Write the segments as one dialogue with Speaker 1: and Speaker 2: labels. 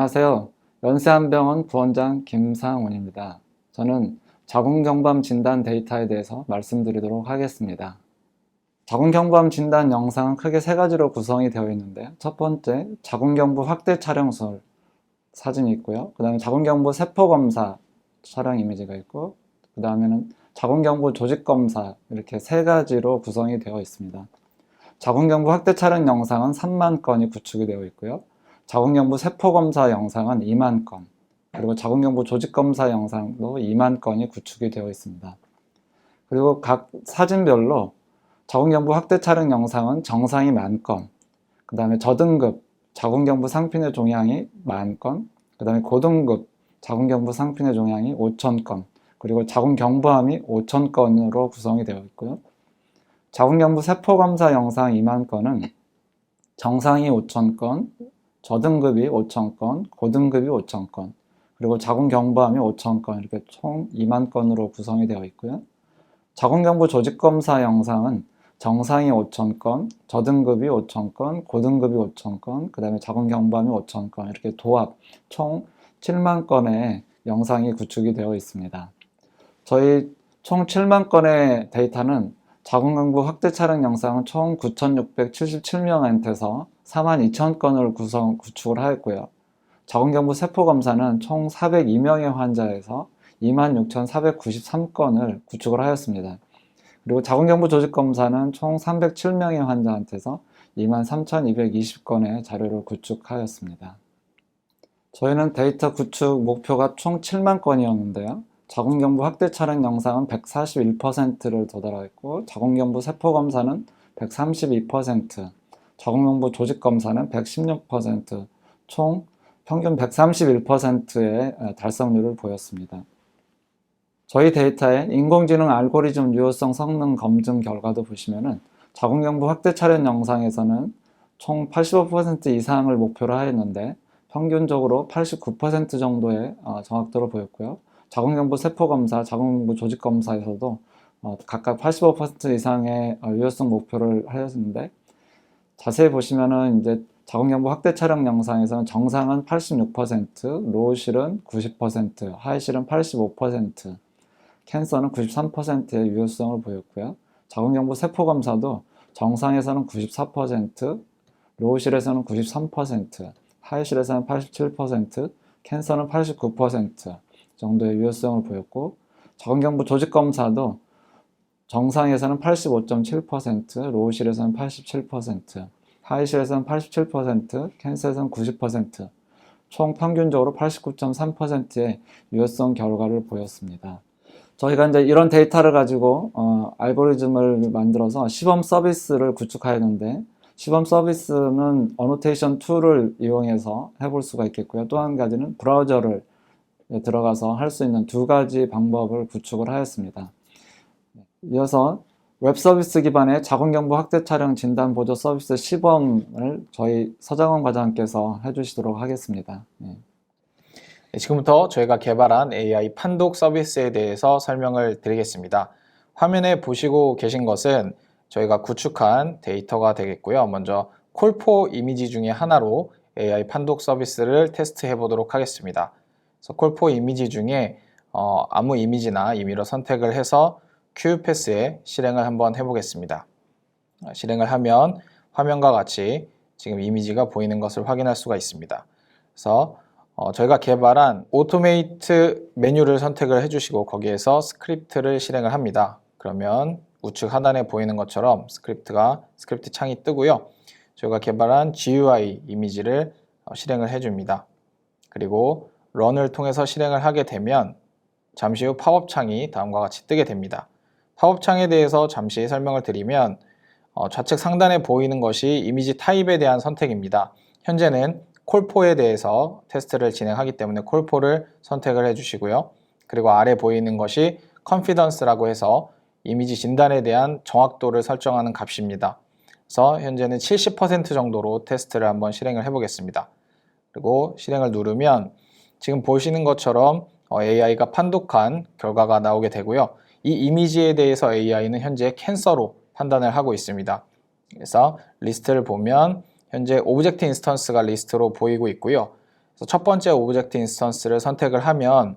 Speaker 1: 안녕하세요. 연세한병원 부원장 김상훈입니다. 저는 자궁경부암 진단 데이터에 대해서 말씀드리도록 하겠습니다. 자궁경부암 진단 영상은 크게 세 가지로 구성이 되어 있는데 첫 번째 자궁경부 확대 촬영술 사진이 있고요. 그 다음에 자궁경부 세포검사 촬영 이미지가 있고 그 다음에는 자궁경부 조직검사 이렇게 세 가지로 구성이 되어 있습니다. 자궁경부 확대 촬영 영상은 3만 건이 구축이 되어 있고요. 자궁경부 세포검사 영상은 2만 건, 그리고 자궁경부 조직검사 영상도 2만 건이 구축이 되어 있습니다. 그리고 각 사진별로 자궁경부 확대 촬영 영상은 정상이 만 건, 그 다음에 저등급 자궁경부 상피내 종양이 만 건, 그 다음에 고등급 자궁경부 상피내 종양이 5천 건, 그리고 자궁경부암이 5천 건으로 구성이 되어 있고요. 자궁경부 세포검사 영상 2만 건은 정상이 5천 건, 저등급이 5천 건, 고등급이 5천 건, 그리고 자궁경부암이 5천 건 이렇게 총 2만 건으로 구성이 되어 있고요. 자궁경부 조직검사 영상은 정상이 5천 건, 저등급이 5천 건, 고등급이 5천 건, 그 다음에 자궁경부암이 5천 건 이렇게 도합 총 7만 건의 영상이 구축이 되어 있습니다. 저희 총 7만 건의 데이터는 자궁경부 확대 촬영 영상은 총 9,677명한테서 4만 2천 건을 구성, 구축을 하였고요. 자궁경부 세포 검사는 총 402명의 환자에서 26,493건을 구축을 하였습니다. 그리고 자궁경부 조직 검사는 총 307명의 환자한테서 23,220건의 자료를 구축하였습니다. 저희는 데이터 구축 목표가 총 7만 건이었는데요. 자궁경부 확대 촬영 영상은 141%를 도달했고 자궁경부 세포 검사는 132%, 자궁경부 조직 검사는 116%, 총 평균 131%의 달성률을 보였습니다. 저희 데이터에 인공지능 알고리즘 유효성 성능 검증 결과도 보시면은 자궁경부 확대 촬영 영상에서는 총 85% 이상을 목표로 하였는데 평균적으로 89% 정도의 어, 정확도를 보였고요. 자궁경부 세포 검사, 자궁경부 조직 검사에서도 어, 각각 85% 이상의 어, 유효성 목표를 하였는데 자세히 보시면은 이제 자궁경부 확대 촬영 영상에서는 정상은 86%, 로우실은 90%, 하이실은 85%, 캔서는 93%의 유효성을 보였고요. 자궁경부 세포 검사도 정상에서는 94%, 로우실에서는 93%, 하이실에서는 87%, 캔서는 89% 정도의 유효성을 보였고 자궁경부 조직 검사도 정상에서는 85.7%, 로우실에서는 87%, 하이실에서는 87%, 캔서에서는 90%, 총 평균적으로 89.3%의 유효성 결과를 보였습니다. 저희가 이제 이런 데이터를 가지고 어, 알고리즘을 만들어서 시범 서비스를 구축하였는데 시범 서비스는 어노테이션 툴을 이용해서 해볼 수가 있겠고요. 또 한 가지는 브라우저를 들어가서 할 수 있는 두 가지 방법을 구축을 하였습니다. 이어서 웹 서비스 기반의 자궁경부 확대 촬영 진단 보조 서비스 시범을 저희 서장원 과장께서 해주시도록 하겠습니다. 네.
Speaker 2: 네, 지금부터 저희가 개발한 AI 판독 서비스에 대해서 설명을 드리겠습니다. 화면에 보시고 계신 것은 저희가 구축한 데이터가 되겠고요. 먼저 콜포 이미지 중에 하나로 AI 판독 서비스를 테스트해 보도록 하겠습니다. 그래서 콜포 이미지 중에 어, 아무 이미지나 임의로 선택을 해서 QPass에 실행을 한번 해보겠습니다. 아, 실행을 하면 화면과 같이 지금 이미지가 보이는 것을 확인할 수가 있습니다. 그래서 어, 저희가 개발한 오토메이트 메뉴를 선택을 해주시고 거기에서 스크립트를 실행을 합니다. 그러면 우측 하단에 보이는 것처럼 스크립트가 스크립트 창이 뜨고요. 저희가 개발한 GUI 이미지를 어, 실행을 해줍니다. 그리고 런을 통해서 실행을 하게 되면 잠시 후 팝업 창이 다음과 같이 뜨게 됩니다. 팝업 창에 대해서 잠시 설명을 드리면 어, 좌측 상단에 보이는 것이 이미지 타입에 대한 선택입니다. 현재는 콜포에 대해서 테스트를 진행하기 때문에 콜포를 선택을 해주시고요. 그리고 아래 보이는 것이 컨피던스라고 해서 이미지 진단에 대한 정확도를 설정하는 값입니다. 그래서 현재는 70% 정도로 테스트를 한번 실행을 해보겠습니다. 그리고 실행을 누르면 지금 보시는 것처럼 AI가 판독한 결과가 나오게 되고요. 이 이미지에 대해서 AI는 현재 캔서로 판단을 하고 있습니다. 그래서 리스트를 보면 현재 오브젝트 인스턴스가 리스트로 보이고 있고요. 그래서 첫 번째 오브젝트 인스턴스를 선택을 하면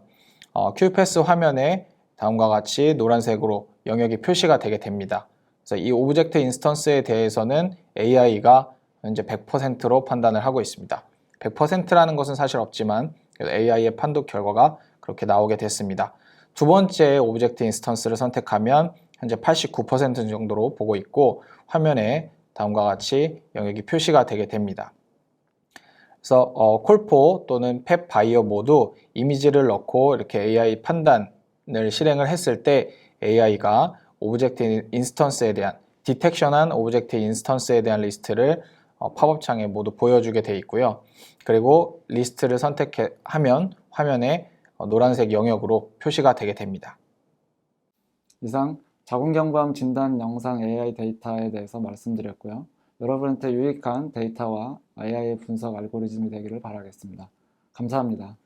Speaker 2: 어, QPath 화면에 다음과 같이 노란색으로 영역이 표시가 되게 됩니다. 그래서 이 오브젝트 인스턴스에 대해서는 AI가 현재 100%로 판단을 하고 있습니다. 100%라는 것은 사실 없지만 AI의 판독 결과가 그렇게 나오게 됐습니다. 두 번째 오브젝트 인스턴스를 선택하면 현재 89% 정도로 보고 있고 화면에 다음과 같이 영역이 표시가 되게 됩니다. 그래서 어, 콜포 또는 펩 바이어 모두 이미지를 넣고 이렇게 AI 판단을 실행을 했을 때 AI가 오브젝트 인스턴스에 대한 디텍션한 오브젝트 인스턴스에 대한 리스트를 어, 팝업 창에 모두 보여주게 돼 있고요. 그리고 리스트를 선택하면 화면에 어, 노란색 영역으로 표시가 되게 됩니다.
Speaker 1: 이상 자궁경부암 진단 영상 AI 데이터에 대해서 말씀드렸고요. 여러분한테 유익한 데이터와 AI 분석 알고리즘이 되기를 바라겠습니다. 감사합니다.